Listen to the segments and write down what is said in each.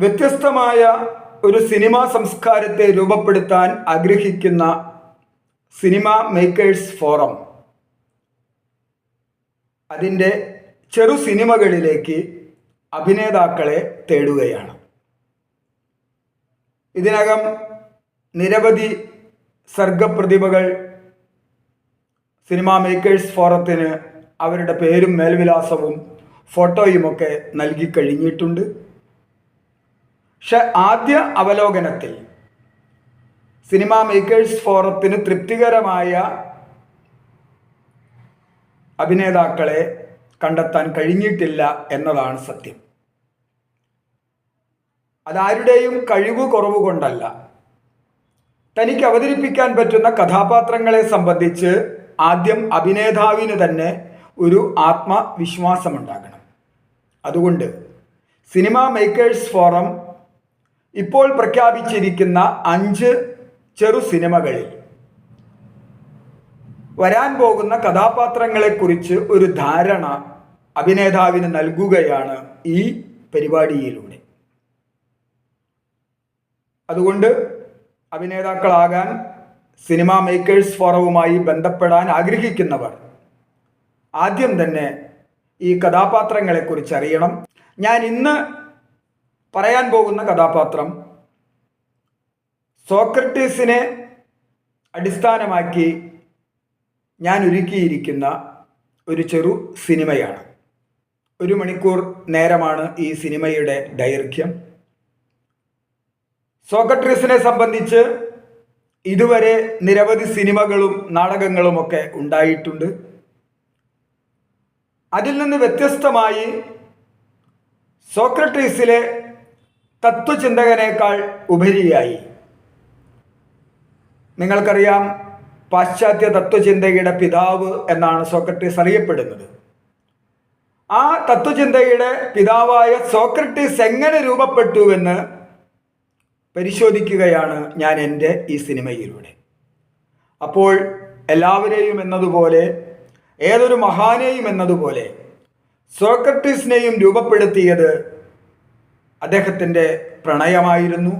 വ്യത്യസ്തമായ ഒരു സിനിമാ സംസ്കാരത്തെ രൂപപ്പെടുത്താൻ ആഗ്രഹിക്കുന്ന സിനിമ മേക്കേഴ്സ് ഫോറം. അതിന്റെ ചെറു സിനിമകളിലേക്ക് അഭിനേതാക്കളെ തേടുകയാണ്. ഇതിനകം നിരവധി സർഗപ്രതിഭകൾ സിനിമാ മേക്കേഴ്സ് ഫോറത്തിന് അവരുടെ പേരും മേൽവിലാസവും ഫോട്ടോയുമൊക്കെ നൽകി കഴിഞ്ഞിട്ടുണ്ട്. പക്ഷെ ആദ്യ അവലോകനത്തിൽ സിനിമ മേക്കേഴ്സ് ഫോറത്തിന് തൃപ്തികരമായ അഭിനേതാക്കളെ കണ്ടെത്താൻ കഴിഞ്ഞിട്ടില്ല എന്നതാണ് സത്യം. അതാരുടെയും കഴിവ് കുറവ് കൊണ്ടല്ല. തനിക്ക് അവതരിപ്പിക്കാൻ പറ്റുന്ന കഥാപാത്രങ്ങളെ സംബന്ധിച്ച് ആദ്യം അഭിനേതാവിന് തന്നെ ഒരു ആത്മവിശ്വാസമുണ്ടാകണം. അതുകൊണ്ട് സിനിമ മേക്കേഴ്സ് ഫോറം ഇപ്പോൾ പ്രഖ്യാപിച്ചിരിക്കുന്ന അഞ്ച് ചെറു സിനിമകളിൽ വരാൻ പോകുന്ന കഥാപാത്രങ്ങളെക്കുറിച്ച് ഒരു ധാരണ അഭിനേതാവിന് നൽകുകയാണ് ഈ പരിപാടിയിലൂടെ. അതുകൊണ്ട് അഭിനേതാക്കളാകാൻ സിനിമാ മേക്കേഴ്സ് ഫോറവുമായി ബന്ധപ്പെടാൻ ആഗ്രഹിക്കുന്നവർ ആദ്യം തന്നെ ഈ കഥാപാത്രങ്ങളെക്കുറിച്ച് അറിയണം ഞാൻ ഇന്ന് പറയാൻ പോകുന്ന കഥാപാത്രം സോക്രട്ടീസിനെ അടിസ്ഥാനമാക്കി ഞാൻ ഒരുക്കിയിരിക്കുന്ന ഒരു ചെറു സിനിമയാണ്. ഒരു മണിക്കൂർ നേരമാണ് ഈ സിനിമയുടെ ദൈർഘ്യം. സോക്രട്ടീസിനെ സംബന്ധിച്ച് ഇതുവരെ നിരവധി സിനിമകളും നാടകങ്ങളുമൊക്കെ ഉണ്ടായിട്ടുണ്ട്. അതിൽ നിന്ന് വ്യത്യസ്തമായി സോക്രട്ടീസിലെ തത്വചിന്തകനേക്കാൾ ഉപരിയായി. നിങ്ങൾക്കറിയാം പാശ്ചാത്യ തത്വചിന്തയുടെ പിതാവ് എന്നാണ് സോക്രട്ടീസ് അറിയപ്പെടുന്നത്. ആ തത്വചിന്തയുടെ പിതാവായ സോക്രട്ടീസ് എങ്ങനെ രൂപപ്പെട്ടുവെന്ന് പരിശോധിക്കുകയാണ് ഞാൻ എന്റെ ഈ സിനിമയിലൂടെ. അപ്പോൾ എല്ലാവരെയും എന്നതുപോലെ ഏതൊരു മഹാനെയും എന്നതുപോലെ സോക്രട്ടീസിനെയും രൂപപ്പെടുത്തിയത് അദ്ദേഹത്തിന്റെ പ്രണയമായിരുന്നു.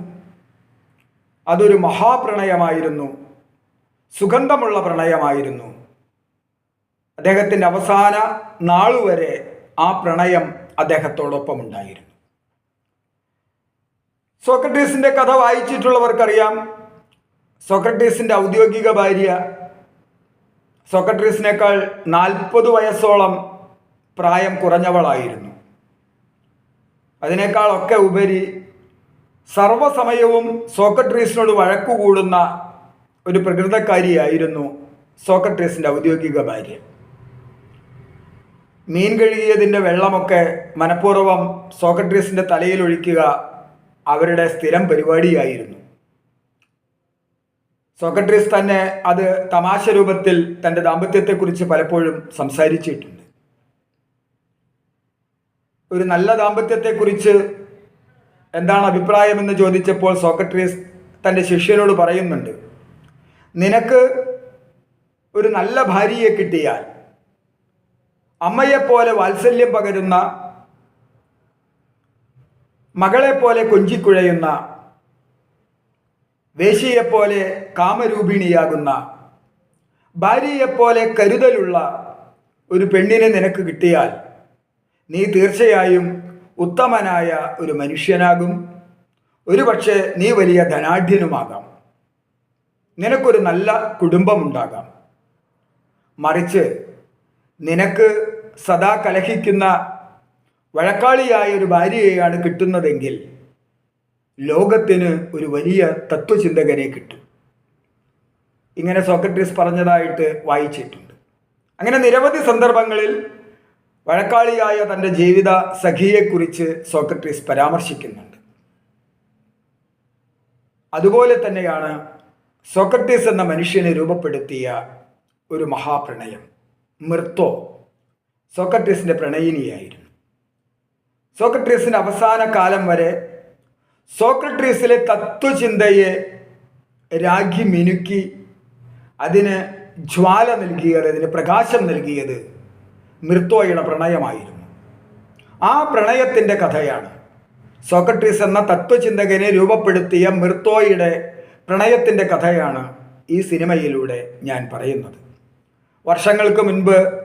അതൊരു മഹാപ്രണയമായിരുന്നു. സുഗന്ധമുള്ള പ്രണയമായിരുന്നു. അദ്ദേഹത്തിന്റെ അവസാന നാളുവരെ ആ പ്രണയം അദ്ദേഹത്തോടൊപ്പം ഉണ്ടായിരുന്നു സോക്രട്ടീസിന്റെ കഥ വായിച്ചിട്ടുള്ളവർക്കറിയാം. സോക്രട്ടീസിന്റെ ഔദ്യോഗിക ഭാര്യ സോക്രട്ടീസിനേക്കാൾ നാൽപ്പത് വയസ്സോളം പ്രായം കുറഞ്ഞവളായിരുന്നു. അതിനേക്കാളൊക്കെ ഉപരി സർവസമയവും സോക്രട്ടീസിനോട് വഴക്കുകൂടുന്ന ഒരു പ്രകൃതക്കാരിയായിരുന്നു സോക്രട്ടീസിന്റെ ഔദ്യോഗിക ഭാര്യ. മീൻ കഴുകിയതിന്റെ വെള്ളമൊക്കെ മനഃപൂർവം സോക്രട്ടീസിന്റെ തലയിൽ ഒഴിക്കുക അവരുടെ സ്ഥിരം പരിപാടിയായിരുന്നു. സോക്രട്ടീസ് തന്നെ അത് തമാശ രൂപത്തിൽ തന്റെ ദാമ്പത്യത്തെക്കുറിച്ച് പലപ്പോഴും സംസാരിച്ചിട്ടുണ്ട്. ഒരു നല്ല ദാമ്പത്യത്തെക്കുറിച്ച് എന്താണ് അഭിപ്രായമെന്ന് ചോദിച്ചപ്പോൾ സോക്രട്ടീസ് തന്റെ ശിഷ്യനോട് പറയുന്നുണ്ട്. നിനക്ക് ഒരു നല്ല ഭാര്യയെ കിട്ടിയാൽ അമ്മയെപ്പോലെ വാത്സല്യം പകരുന്ന മകളെപ്പോലെ കൊഞ്ചിക്കുഴയുന്ന വേശിയെപ്പോലെ കാമരൂപിണിയാകുന്ന ഭാര്യയെപ്പോലെ കരുതലുള്ള ഒരു പെണ്ണിനെ നിനക്ക് കിട്ടിയാൽ നീ തീർച്ചയായും ഉത്തമനായ ഒരു മനുഷ്യനാകും. ഒരുപക്ഷെ നീ വലിയ ധനാഢ്യനുമാകാം. നിനക്കൊരു നല്ല കുടുംബമുണ്ടാകാം. മറിച്ച് നിനക്ക് സദാ കലഹിക്കുന്ന വഴക്കാളിയായ ഒരു ഭാര്യയെയാണ് കിട്ടുന്നതെങ്കിൽ ലോകത്തിന് ഒരു വലിയ തത്വചിന്തകനെ കിട്ടും. ഇങ്ങനെ സോക്രട്ടീസ് പറഞ്ഞതായിട്ട് വായിച്ചിട്ടുണ്ട്. അങ്ങനെ നിരവധി സന്ദർഭങ്ങളിൽ വഴക്കാളിയായ തന്റെ ജീവിത സഖിയെക്കുറിച്ച് സോക്രട്ടീസ് പരാമർശിക്കുന്നുണ്ട്. അതുപോലെ തന്നെയാണ് സോക്രട്ടീസ് എന്ന മനുഷ്യനെ രൂപപ്പെടുത്തിയ ഒരു മഹാപ്രണയം മൃത്തോ സോക്രട്ടീസിന്റെ പ്രണയിനിയായിരുന്നു. സോക്രട്ടീസിന്റെ അവസാന കാലം വരെ സോക്രട്ടീസിലെ തത്വചിന്തയെ രാഖി മിനുക്കി അതിന് ജ്വാല നൽകിയത് അതിന് പ്രകാശം നൽകിയത് മിർത്തോയുടെ പ്രണയമായിരുന്നു. ആ പ്രണയത്തിന്റെ കഥയാണ്. സോക്രട്ടീസ് എന്ന തത്വചിന്തകനെ രൂപപ്പെടുത്തിയ മിർത്തോയുടെ പ്രണയത്തിന്റെ കഥയാണ് ഈ സിനിമയിലൂടെ ഞാൻ പറയുന്നത്. വർഷങ്ങൾക്ക് മുൻപ്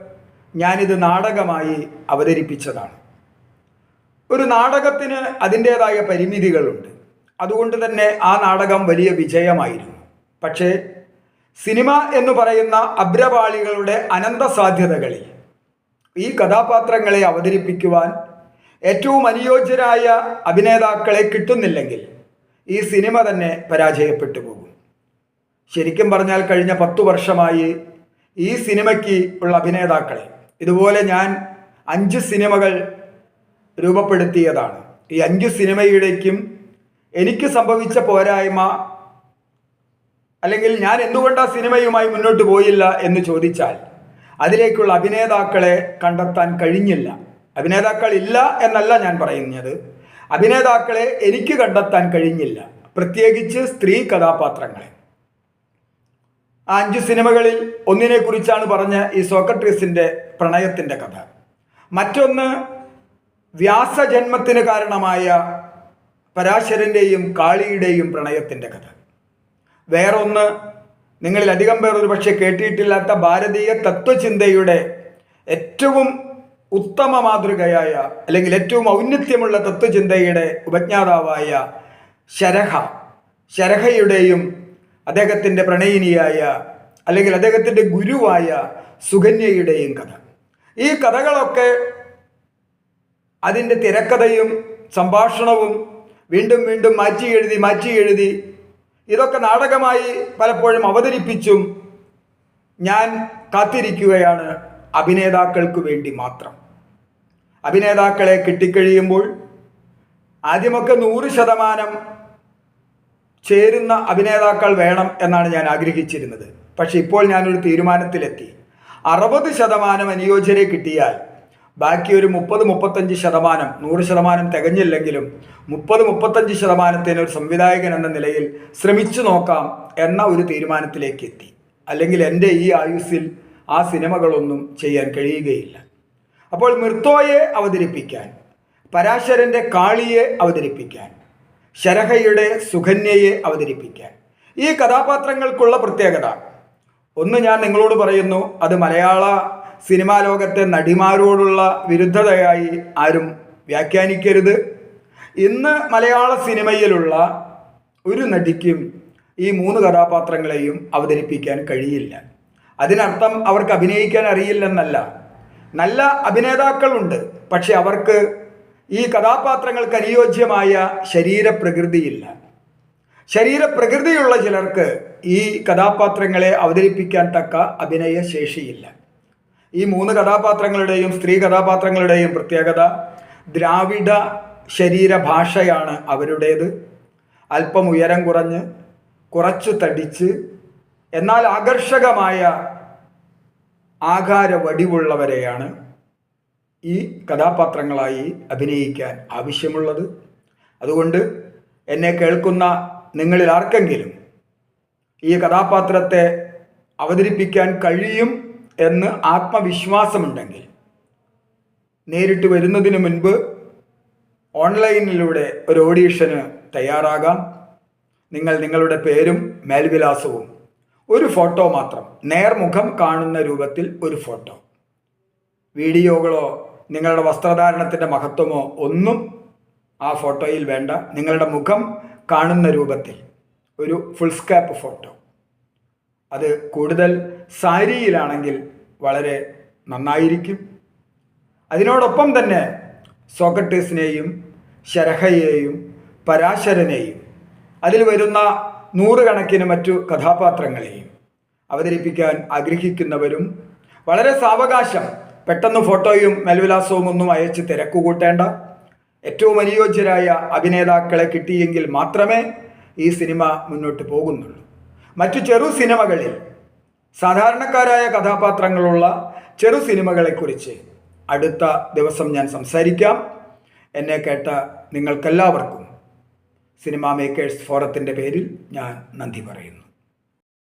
ഞാനിത് നാടകമായി അവതരിപ്പിച്ചതാണ്. ഒരു നാടകത്തിന് അതിന്റേതായ പരിമിതികളുണ്ട്. അതുകൊണ്ട് തന്നെ ആ നാടകം വലിയ വിജയമായിരുന്നു. പക്ഷേ സിനിമ എന്ന് പറയുന്ന അഭ്രപാളികളുടെ അനന്ത സാധ്യതകളിൽ ഈ കഥാപാത്രങ്ങളെ അവതരിപ്പിക്കുവാൻ ഏറ്റവും അനുയോജ്യരായ അഭിനേതാക്കളെ കിട്ടുന്നില്ലെങ്കിൽ ഈ സിനിമ തന്നെ പരാജയപ്പെട്ടു പോകും. ശരിക്കും പറഞ്ഞാൽ കഴിഞ്ഞ പത്തു വർഷമായി ഈ സിനിമയ്ക്ക് ഉള്ള അഭിനേതാക്കളെ ഇതുപോലെ ഞാൻ അഞ്ച് സിനിമകൾ രൂപപ്പെടുത്തിയതാണ്. ഈ അഞ്ച് സിനിമയുടേക്കും എനിക്ക് സംഭവിച്ച പോരായ്മ അല്ലെങ്കിൽ ഞാൻ എന്തുകൊണ്ട് ആ സിനിമയുമായി മുന്നോട്ട് പോയില്ല എന്ന് ചോദിച്ചാൽ അതിലേക്കുള്ള അഭിനേതാക്കളെ കണ്ടെത്താൻ കഴിഞ്ഞില്ല. അഭിനേതാക്കൾ ഇല്ല എന്നല്ല ഞാൻ പറയുന്നത്. അഭിനേതാക്കളെ എനിക്ക് കണ്ടെത്താൻ കഴിഞ്ഞില്ല. പ്രത്യേകിച്ച് സ്ത്രീ കഥാപാത്രങ്ങളെ. ആ അഞ്ച് സിനിമകളിൽ ഒന്നിനെക്കുറിച്ചാണ് പറഞ്ഞ ഈ സോക്രട്ടീസിന്റെ പ്രണയത്തിന്റെ കഥ. മറ്റൊന്ന് വ്യാസജന്മത്തിന് കാരണമായ പരാശരന്റെയും കാളിയുടെയും പ്രണയത്തിന്റെ കഥ. വേറൊന്ന് നിങ്ങളിൽ അധികം പേർ ഒരു പക്ഷേ കേട്ടിട്ടില്ലാത്ത ഭാരതീയ തത്വചിന്തയുടെ ഏറ്റവും ഉത്തമ മാതൃകയായ അല്ലെങ്കിൽ ഏറ്റവും ഔന്നത്യമുള്ള തത്വചിന്തയുടെ ഉപജ്ഞാതാവായ ശരഹ ശരഹയുടെയും അദ്ദേഹത്തിന്റെ പ്രണയിനിയായ അല്ലെങ്കിൽ അദ്ദേഹത്തിന്റെ ഗുരുവായ സുകന്യയുടെയും കഥ. ഈ കഥകളൊക്കെ അതിന്റെ തിരക്കഥയും സംഭാഷണവും വീണ്ടും വീണ്ടും മാറ്റി എഴുതി മാറ്റി എഴുതി ഇതൊക്കെ നാടകമായി പലപ്പോഴും അവതരിപ്പിച്ചും ഞാൻ കാത്തിരിക്കുകയാണ് അഭിനേതാക്കൾക്ക് വേണ്ടി മാത്രം. അഭിനേതാക്കളെ കിട്ടിക്കഴിയുമ്പോൾ ആദ്യമൊക്കെ നൂറ് ശതമാനം ചേരുന്ന അഭിനേതാക്കൾ വേണം എന്നാണ് ഞാൻ ആഗ്രഹിച്ചിരുന്നത്. പക്ഷെ ഇപ്പോൾ ഞാനൊരു തീരുമാനത്തിലെത്തി. അറുപത് ശതമാനം അനുയോജ്യരെ കിട്ടിയാൽ ബാക്കി ഒരു മുപ്പത് മുപ്പത്തഞ്ച് ശതമാനം നൂറ് ശതമാനം തികഞ്ഞില്ലെങ്കിലും മുപ്പത് മുപ്പത്തഞ്ച് ശതമാനത്തിന് ഒരു സംവിധായകൻ എന്ന നിലയിൽ ശ്രമിച്ചു നോക്കാം എന്ന ഒരു തീരുമാനത്തിലേക്ക് എത്തി. അല്ലെങ്കിൽ എന്റെ ഈ ആയുസ്സിൽ ആ സിനിമകളൊന്നും ചെയ്യാൻ കഴിയുകയില്ല. അപ്പോൾ മിർത്തോയെ അവതരിപ്പിക്കാൻ പരാശരന്റെ കാളിയെ അവതരിപ്പിക്കാൻ ശരഹയുടെ സുഖന്യയെ അവതരിപ്പിക്കാൻ. ഈ കഥാപാത്രങ്ങൾക്കുള്ള പ്രത്യേകത. ഒന്ന് ഞാൻ നിങ്ങളോട് പറയുന്നു അത് മലയാള സിനിമാ ലോകത്തെ നടിമാരോടുള്ള വിരുദ്ധതയായി ആരും വ്യാഖ്യാനിക്കരുത്. ഇന്ന് മലയാള സിനിമയിലുള്ള ഒരു നടിക്കും ഈ മൂന്ന് കഥാപാത്രങ്ങളെയും അവതരിപ്പിക്കാൻ കഴിയില്ല. അതിനർത്ഥം അവർക്ക് അഭിനയിക്കാൻ അറിയില്ലെന്നല്ല. നല്ല അഭിനേതാക്കളുണ്ട് പക്ഷെ അവർക്ക് ഈ കഥാപാത്രങ്ങൾക്ക് അനുയോജ്യമായ ശരീരപ്രകൃതിയില്ല. ശരീരപ്രകൃതിയുള്ള ചിലർക്ക് ഈ കഥാപാത്രങ്ങളെ അവതരിപ്പിക്കാൻ തക്ക അഭിനയ ശേഷിയില്ല ഈ മൂന്ന് കഥാപാത്രങ്ങളുടെയും സ്ത്രീ കഥാപാത്രങ്ങളുടെയും പ്രത്യേകത ദ്രാവിഡ ശരീരഭാഷയാണ് അവരുടേത്. അല്പം ഉയരം കുറഞ്ഞ് കുറച്ചു തടിച്ച് എന്നാൽ ആകർഷകമായ ആകാര വടിവുള്ളവരെയാണ് ഈ കഥാപാത്രങ്ങളായി അഭിനയിക്കാൻ ആവശ്യമുള്ളത്. അതുകൊണ്ട് എന്നെ കേൾക്കുന്ന നിങ്ങളിൽ ആർക്കെങ്കിലും ഈ കഥാപാത്രത്തെ അവതരിപ്പിക്കാൻ കഴിയും എന്ന് ആത്മവിശ്വാസമുണ്ടെങ്കിൽ നേരിട്ട് വരുന്നതിന് മുൻപ് ഓൺലൈനിലൂടെ ഒരു ഓഡീഷന് തയ്യാറാകാം. നിങ്ങൾ നിങ്ങളുടെ പേരും മേൽവിലാസവും ഒരു ഫോട്ടോ മാത്രം നേർമുഖം കാണുന്ന രൂപത്തിൽ ഒരു ഫോട്ടോ. വീഡിയോകളോ നിങ്ങളുടെ വസ്ത്രധാരണത്തിന്റെ മഹത്വമോ ഒന്നും ആ ഫോട്ടോയിൽ വേണ്ട. നിങ്ങളുടെ മുഖം കാണുന്ന രൂപത്തിൽ ഒരു ഫുൾ സ്കാപ്പ് ഫോട്ടോ. അത് കൂടുതൽ സാരിയിലാണെങ്കിൽ വളരെ നന്നായിരിക്കും. അതിനോടൊപ്പം തന്നെ സോക്രട്ടീസിനെയും ശരഹയെയും പരാശരനെയും അതിൽ വരുന്ന നൂറുകണക്കിന് മറ്റു കഥാപാത്രങ്ങളെയും അവതരിപ്പിക്കാൻ ആഗ്രഹിക്കുന്നവരും വളരെ സാവകാശം പെട്ടെന്ന് ഫോട്ടോയും മെൽവിലാസവും ഒന്നും അയച്ച് തിരക്കുകൂട്ടേണ്ട. ഏറ്റവും അനുയോജ്യരായ അഭിനേതാക്കളെ കിട്ടിയെങ്കിൽ മാത്രമേ ഈ സിനിമ മുന്നോട്ട് പോകുന്നുള്ളൂ. മറ്റു ചെറു സിനിമകളിൽ സാധാരണക്കാരായ കഥാപാത്രങ്ങളുള്ള ചെറു സിനിമകളെക്കുറിച്ച് അടുത്ത ദിവസം ഞാൻ സംസാരിക്കാം. എന്നെ കേട്ട നിങ്ങൾക്കെല്ലാവർക്കും സിനിമാ മേക്കേഴ്സ് ഫോറത്തിന്റെ പേരിൽ ഞാൻ നന്ദി പറയുന്നു.